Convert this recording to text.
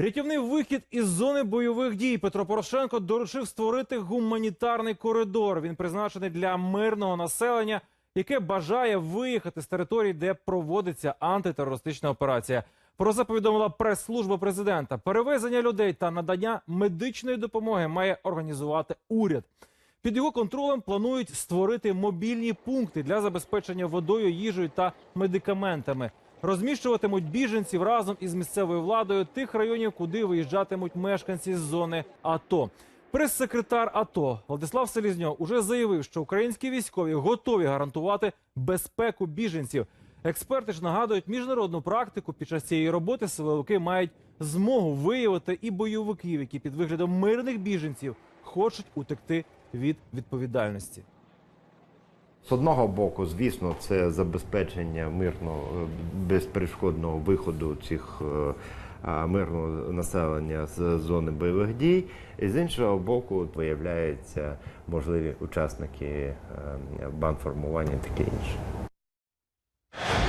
Рятівний вихід із зони бойових дій Петро Порошенко доручив створити гуманітарний коридор. Він призначений для мирного населення, яке бажає виїхати з території, де проводиться антитерористична операція. Про це повідомила прес-служба президента. Перевезення людей та надання медичної допомоги має організувати уряд. Під його контролем планують створити мобільні пункти для забезпечення водою, їжею та медикаментами. Розміщуватимуть біженців разом із місцевою владою тих районів, куди виїжджатимуть мешканці з зони АТО. Прес-секретар АТО Владислав Селізньов уже заявив, що українські військові готові гарантувати безпеку біженців. Експерти ж нагадують міжнародну практику. Під час цієї роботи силовики мають змогу виявити і бойовиків, які під виглядом мирних біженців хочуть утекти від відповідальності. З одного боку, звісно, це забезпечення мирного е, безперешкодного виходу цих е, мирного населення з зони бойових дій. І з іншого боку, виявляються можливі учасники банформування, таке інше.